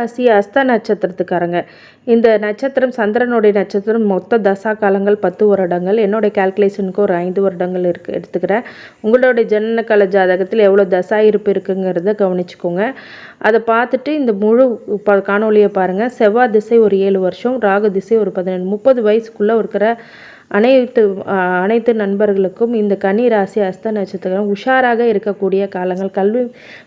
ராசி அஸ்த நட்சத்திரத்துக்காரங்க. இந்த நட்சத்திரம் சந்திரனுடைய நட்சத்திரம் மொத்த தசா காலங்கள் பத்து வருடங்கள். என்னுடைய கால்குலேஷனுக்கு ஒரு ஐந்து வருடங்கள் இருக்கு எடுத்துக்கிறேன். உங்களுடைய ஜனன கால ஜாதகத்தில் எவ்வளோ தசா இருப்பு இருக்குங்கிறத கவனிச்சுக்கோங்க. அதை பார்த்துட்டு இந்த முழு ப காணொலியை பாருங்கள் செவ்வாய் திசை ஒரு ஏழு வருஷம் ராகு திசை ஒரு பதினெண்டு முப்பது வயசுக்குள்ளே இருக்கிற அனைத்து அனைத்து நண்பர்களுக்கும் இந்த கன்னி ராசி அஸ்த நட்சத்திரம் உஷாராக இருக்கக்கூடிய காலங்கள். கல்வி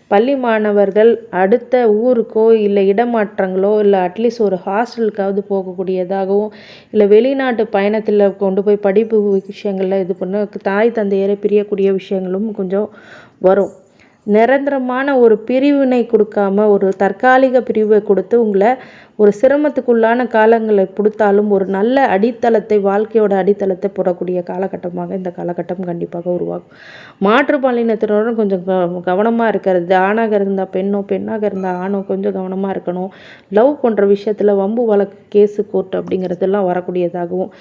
பள்ளி மாணவர்கள் அடுத்த ஊருக்கோ இல்லை இடமாற்றங்களோ இல்லை அட்லீஸ்ட் ஒரு ஹாஸ்டலுக்காவது போகக்கூடியதாகவும் இல்லை வெளிநாட்டு பயணத்தில் கொண்டு போய் படிப்பு விஷயங்களில் இது பண்ண தாய் தந்தையரை பிரியக்கூடிய விஷயங்களும் கொஞ்சம் வரும். நிரந்தரமான ஒரு பிரிவினை கொடுக்காம ஒரு தற்காலிக பிரிவை கொடுத்து உங்களை ஒரு சிரமத்துக்குள்ளான காலங்களை கொடுத்தாலும் ஒரு நல்ல அடித்தளத்தை வாழ்க்கையோட அடித்தளத்தை போடக்கூடிய காலகட்டமாக இந்த காலகட்டம் கண்டிப்பாக உருவாகும். மாற்றுப்பாலினத்தினரும் கொஞ்சம் கவனமாக இருக்கிறது. ஆணாக இருந்தால் பெண்ணோ பெண்ணாக இருந்தால் ஆணோ கொஞ்சம் கவனமாக இருக்கணும். லவ் போன்ற விஷயத்தில் வம்பு வழக்கு கேஸு கோர்ட் அப்படிங்கிறதெல்லாம் வரக்கூடியதாகவும்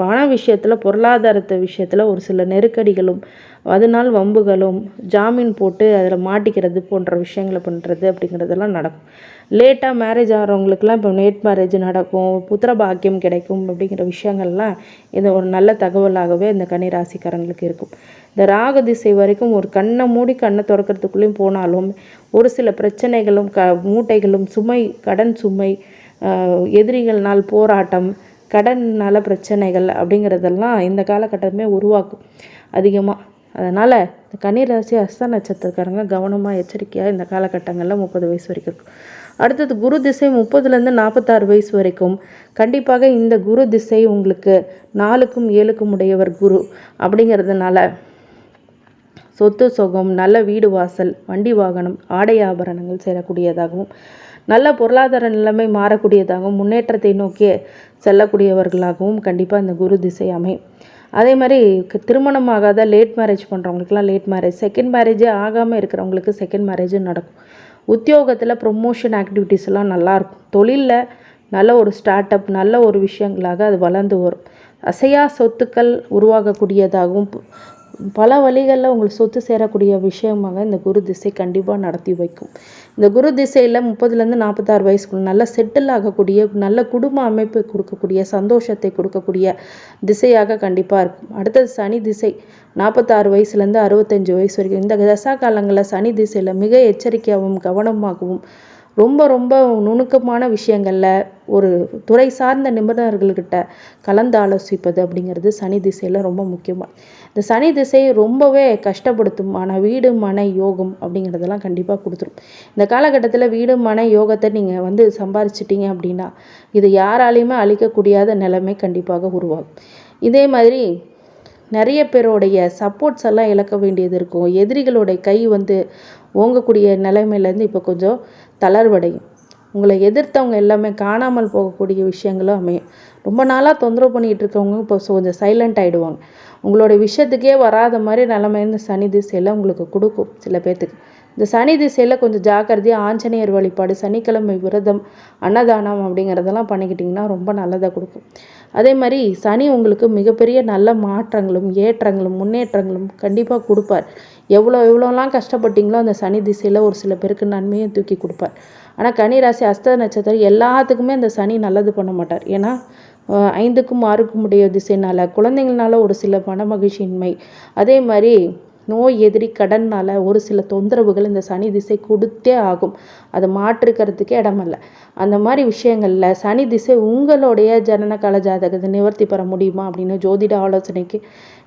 பண விஷயத்தில் பொருளாதாரத்தை விஷயத்தில் ஒரு சில நெருக்கடிகளும் அதனால் வம்புகளும் ஜாமீன் போட்டு அதில் மாட்டிக்கிறது போன்ற விஷயங்களை பண்ணுறது அப்படிங்கிறதெல்லாம் நடக்கும். லேட்டாக மேரேஜ் ஆகிறவங்களுக்குலாம் இப்போ நேட் மேரேஜ் நடக்கும் புத்திர பாக்கியம் கிடைக்கும் அப்படிங்கிற விஷயங்கள்லாம் இது ஒரு நல்ல தகவலாகவே இந்த கன்னிராசிக்காரங்களுக்கு இருக்கும். இந்த ராக திசை வரைக்கும் ஒரு கண்ணை மூடி கண்ணை திறக்கிறதுக்குள்ளேயும் போனாலும் ஒரு சில பிரச்சனைகளும் க மூட்டைகளும் சுமை கடன் சுமை எதிரிகள்னால் போராட்டம் கடன்னால பிரச்சனைகள் அப்படிங்கிறதெல்லாம் இந்த காலகட்டமே உருவாக்கும் அதிகமாக அதனால் இந்த கன்னிராசி அஸ்த நட்சத்திரக்காரங்க கவனமாக எச்சரிக்கையாக இந்த காலகட்டங்களில் முப்பது வயசு வரைக்கும் இருக்கும் அடுத்தது குரு திசை முப்பதுலேருந்து நாற்பத்தாறு வயசு வரைக்கும். கண்டிப்பாக இந்த குரு திசை உங்களுக்கு நாலுக்கும் ஏழுக்கும் உடையவர் குரு அப்படிங்கிறதுனால சொத்து சுகம் நல்ல வீடு வாசல் வண்டி வாகனம் ஆடை ஆபரணங்கள் சேரக்கூடியதாகவும் நல்ல பொருளாதார நிலைமை மாறக்கூடியதாகவும் முன்னேற்றத்தை நோக்கி செல்லக்கூடியவர்களாகவும் கண்டிப்பாக இந்த குரு திசை அமையும். அதே மாதிரி திருமணம் ஆகாத லேட் மேரேஜ் பண்ணுறவங்களுக்குலாம் லேட் மேரேஜ் செகண்ட் மேரேஜே ஆகாமல் இருக்கிறவங்களுக்கு செகண்ட் மேரேஜும் நடக்கும். உத்தியோகத்தில் ப்ரொமோஷன் ஆக்டிவிட்டீஸ் எல்லாம் நல்லாயிருக்கும். தொழிலில் நல்ல ஒரு ஸ்டார்ட் அப் நல்ல ஒரு விஷயங்களாக அது வளர்ந்து வரும். அசையா சொத்துக்கள் உருவாகக்கூடியதாகவும் பல வழிகளில் உங்களுக்கு சொத்து சேரக்கூடிய விஷயமாக இந்த குரு திசை கண்டிப்பாக நடத்தி வைக்கும். இந்த குரு திசையில் முப்பதுலேருந்து நாற்பத்தாறு வயசுக்குள்ள நல்ல செட்டில் ஆகக்கூடிய நல்ல குடும்ப அமைப்பு கொடுக்கக்கூடிய சந்தோஷத்தை கொடுக்கக்கூடிய திசையாக கண்டிப்பாக இருக்கும். அடுத்தது சனி திசை. நாற்பத்தாறு வயசுலேருந்து அறுபத்தஞ்சு வயசு வரைக்கும். இந்த தசா காலங்களில் சனி திசையில் மிக எச்சரிக்கையாகவும் கவனமாகவும் ரொம்ப ரொம்ப நுணுக்கமான விஷயங்களில் ஒரு துறை சார்ந்த நிபுணர்கள்கிட்ட கலந்து ஆலோசிப்பது அப்படிங்கிறது சனி திசையில் ரொம்ப முக்கியமாக இந்த சனி திசை ரொம்பவே கஷ்டப்படுத்தும். ஆனால் வீடு மனை யோகம் அப்படிங்கிறதெல்லாம் கண்டிப்பாக கொடுத்துரும். இந்த காலகட்டத்தில் வீடு மனை யோகத்தை நீங்கள் வந்து சம்பாரிச்சிட்டிங்க அப்படின்னா இது யாராலையுமே அழிக்கக்கூடியாத நிலைமை கண்டிப்பாக உருவாகும். இதே மாதிரி நிறைய பேருடைய சப்போர்ட்ஸ் எல்லாம் இழக்க வேண்டியது இருக்கும். எதிரிகளுடைய கை வந்து ஓங்கக்கூடிய நிலைமையிலேருந்து இப்போ கொஞ்சம் தளர்வடையும். உங்களை எதிர்த்தவங்க எல்லாமே காணாமல் போகக்கூடிய விஷயங்களும் அமையும். ரொம்ப நாளாக தொந்தரவு பண்ணிகிட்டு இருக்கவங்க இப்போ கொஞ்சம் சைலண்ட் ஆகிடுவாங்க உங்களோட விஷயத்துக்கே வராத மாதிரி நிலமை இந்த சனி திசையில் உங்களுக்கு கொடுக்கும் சில பேர்த்துக்கு இந்த சனி திசையில் கொஞ்சம் ஜாக்கிரதையாக ஆஞ்சநேயர் வழிபாடு சனிக்கிழமை விரதம் அன்னதானம் அப்படிங்கிறதெல்லாம் பண்ணிக்கிட்டிங்கன்னா ரொம்ப நல்லதாக கொடுக்கும். அதே மாதிரி சனி உங்களுக்கு மிகப்பெரிய நல்ல மாற்றங்களும் ஏற்றங்களும் முன்னேற்றங்களும் கண்டிப்பாக கொடுப்பார். எவ்வளோ எவ்வளோலாம் கஷ்டப்பட்டீங்களோ அந்த சனி திசையில் ஒரு சில பேருக்கு நன்மையும் தூக்கி கொடுப்பார். ஆனால் கனிராசி அஸ்த நட்சத்திரம் எல்லாத்துக்குமே அந்த சனி நல்லது பண்ண மாட்டார். ஏன்னா ஐந்துக்கும் ஆறுக்கும் உடைய திசைனால் குழந்தைங்களால ஒரு சில மன மகிழ்ச்சியின்மை அதே மாதிரி நோய் எதிரி கடன்னால் ஒரு சில தொந்தரவுகள் இந்த சனி திசை கொடுத்தே ஆகும். அதை மாற்றுக்கிறதுக்கே இடமல்ல. அந்த மாதிரி விஷயங்களில் சனி திசை உங்களுடைய ஜனனகால ஜாதகத்தை நிவர்த்தி பெற முடியுமா அப்படின்னு ஜோதிட ஆலோசனைக்கு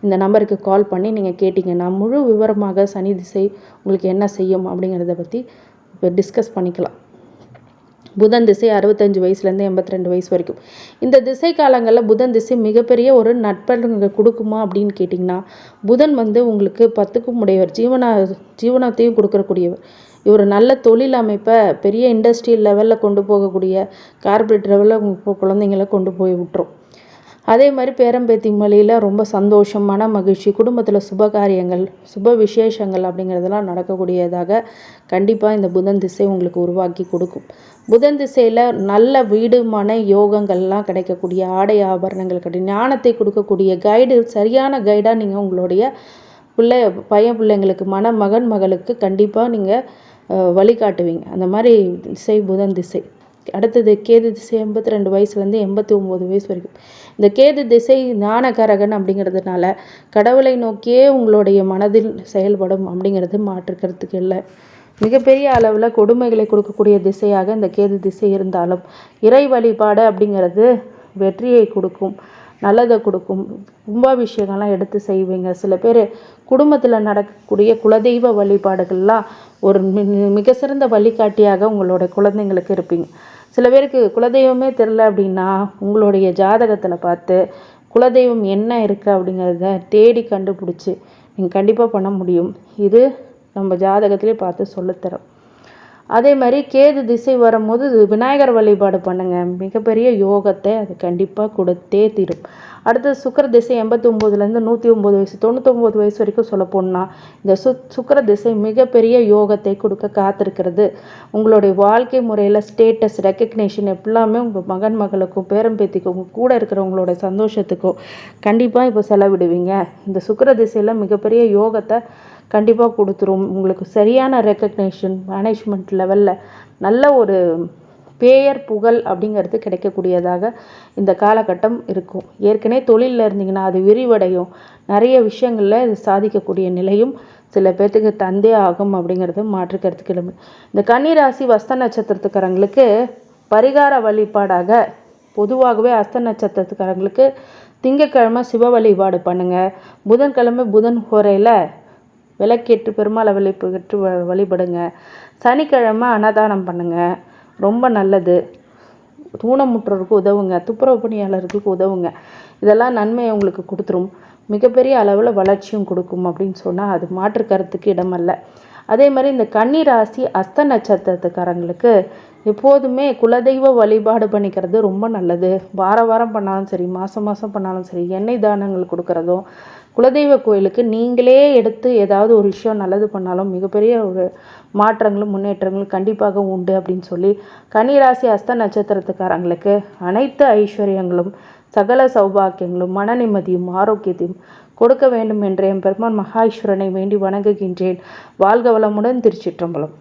இந்த நம்பருக்கு கால் பண்ணி நீங்கள் கேட்டிங்கன்னா முழு விவரமாக சனி திசை உங்களுக்கு என்ன செய்யும் அப்படிங்கிறத பற்றி இப்போ டிஸ்கஸ் பண்ணிக்கலாம். புதன் திசை அறுபத்தஞ்சு வயசுலேருந்து எண்பத்தி ரெண்டு வயசு வரைக்கும். இந்த திசை காலங்களில் புதன் திசை மிகப்பெரிய ஒரு நட்பங்க கொடுக்குமா அப்படின்னு கேட்டிங்கன்னா புதன் வந்து உங்களுக்கு பத்துக்கும் உடையவர் ஜீவனா ஜீவனத்தையும் கொடுக்கறக்கூடியவர் இவர் நல்ல தொழில் அமைப்பை பெரிய இண்டஸ்ட்ரியல் லெவலில் கொண்டு போகக்கூடிய கார்பரேட் லெவலில் குழந்தைங்களை குழந்தைங்கள கொண்டு போய் விட்டுரும். அதே மாதிரி பேரம்பேத்தி மலையில் ரொம்ப சந்தோஷம் மன மகிழ்ச்சி குடும்பத்தில் சுப காரியங்கள் சுப விசேஷங்கள் அப்படிங்கிறதெல்லாம் நடக்கக்கூடியதாக கண்டிப்பாக இந்த புதன் திசை உங்களுக்கு உருவாக்கி கொடுக்கும். புதன் திசையில் நல்ல வீடு மன யோகங்கள்லாம் கிடைக்கக்கூடிய ஆடை ஆபரணங்கள் கிடைக்கும் ஞானத்தை கொடுக்கக்கூடிய கைடு சரியான கைடாக நீங்கள் உங்களுடைய பிள்ளை பையன் பிள்ளைங்களுக்கு மன மகன் மகளுக்கு கண்டிப்பாக நீங்கள் வழிகாட்டுவீங்க. அந்த மாதிரி திசை புதன் திசை. அடுத்தது கேது திசை எண்பத்தி ரெண்டு வயசுலேருந்து எண்பத்தி ஒம்பது வயசு வரைக்கும். இந்த கேது திசை ஞானகாரகன் அப்படிங்கிறதுனால கடவுளை நோக்கியே உங்களுடைய மனதில் செயல்படும் அப்படிங்கிறது மாற்றுக்கிறதுக்கு இல்லை. மிகப்பெரிய அளவில் கொடுமைகளை கொடுக்கக்கூடிய திசையாக இந்த கேது திசை இருந்தாலும் இறை வழிபாடு அப்படிங்கிறது வெற்றியை கொடுக்கும். நல்லதை கொடுக்கும். கும்பாபிஷேகம்லாம் எடுத்து செய்வீங்க. சில பேர் குடும்பத்தில் நடக்கக்கூடிய குலதெய்வ வழிபாடுகள்லாம் ஒரு மிக சிறந்த வழிகாட்டியாக உங்களோட குழந்தைங்களுக்கு இருப்பீங்க. சில பேருக்கு குலதெய்வமே தெரில அப்படின்னா உங்களுடைய ஜாதகத்தில் பார்த்து குலதெய்வம் என்ன இருக்குது அப்படிங்கிறத தேடி கண்டுபிடிச்சி நீங்கள் கண்டிப்பாக பண்ண முடியும். இது நம்ம ஜாதகத்திலே பார்த்து சொல்லித்தரோம் அதே மாதிரி கேது திசை வரும்போது விநாயகர் வழிபாடு பண்ணுங்க. மிகப்பெரிய யோகத்தை அது கண்டிப்பாக கொடுத்தே தீரும். அடுத்து சுக்கர திசை எண்பத்தி ஒம்போதுலேருந்து நூற்றி ஒம்பது வயசு தொண்ணூத்தொம்பது வயசு வரைக்கும் சொல்ல போனால் இந்த சு சுக்கிர திசை மிகப்பெரிய யோகத்தை கொடுக்க காத்திருக்கிறது. உங்களுடைய வாழ்க்கை முறையில் ஸ்டேட்டஸ் ரெக்கக்னேஷன் எல்லாமே உங்கள் மகன் மகளுக்கும் பேரம்பேத்திக்கும் கூட இருக்கிறவங்களோட சந்தோஷத்துக்கும் கண்டிப்பாக இப்போ செலவிடுவீங்க. இந்த சுக்கிர திசையில் மிகப்பெரிய யோகத்தை கண்டிப்பாக கொடுத்துரும். உங்களுக்கு சரியான ரெக்கக்னேஷன் மேனேஜ்மெண்ட் லெவலில் நல்ல ஒரு பேயர் புகழ் அப்படிங்கிறது கிடைக்கக்கூடியதாக இந்த காலகட்டம் இருக்கும். ஏற்கனவே தொழிலில் இருந்தீங்கன்னா அது விரிவடையும். நிறைய விஷயங்களில் இது சாதிக்கக்கூடிய நிலையும் சில பேர்த்துக்கு தந்தே ஆகும் அப்படிங்கிறது மாற்றுக்கிறதுக்கு இல்லை இந்த கன்னிராசி வஸ்த நட்சத்திரத்துக்காரங்களுக்கு பரிகார வழிபாடாக பொதுவாகவே அஸ்த நட்சத்திரத்துக்காரங்களுக்கு திங்கக்கிழமை சிவ வழிபாடு பண்ணுங்கள் புதன்கிழமை புதன் ஹோரையில் விளக்கேற்று பெருமாளை வழிபட்டு வ- வழிபடுங்க. சனிக்கிழமை அன்னதானம் பண்ணுங்க. ரொம்ப நல்லது. ஊனமுற்றோருக்கு உதவுங்க. துப்புரவு பணியாளர்களுக்கு உதவுங்க. இதெல்லாம் நன்மையை உங்களுக்கு கொடுத்துரும். மிகப்பெரிய அளவில் வளர்ச்சியும் கொடுக்கும் அப்படின்னு சொன்னால் அது மாற்று கருத்துக்கு இடமல்ல. அதே மாதிரி இந்த கன்னி ராசி அஸ்த நட்சத்திரத்துக்காரங்களுக்கு எப்போதுமே குலதெய்வ வழிபாடு பண்ணிக்கிறது ரொம்ப நல்லது. வார வாரம் பண்ணாலும் சரி மாதம் மாதம் பண்ணாலும் சரி எண்ணெய் தானங்கள் கொடுக்குறதும் குலதெய்வ கோயிலுக்கு நீங்களே எடுத்து ஏதாவது ஒரு விஷயம் நல்லது பண்ணாலும் மிகப்பெரிய ஒரு மாற்றங்களும் முன்னேற்றங்களும் கண்டிப்பாக உண்டு அப்படின்னு சொல்லி கன்னிராசி அஸ்த நட்சத்திரத்துக்காரங்களுக்கு அனைத்து ஐஸ்வர்யங்களும் சகல சௌபாக்கியங்களும் மன நிம்மதியும் ஆரோக்கியத்தையும் கொடுக்க வேண்டும் என்ற என் பெருமான் மகாஈஸ்வரனை வேண்டி வணங்குகின்றேன். வாழ்க வளமுடன் திருச்சிற்றம்பலம்.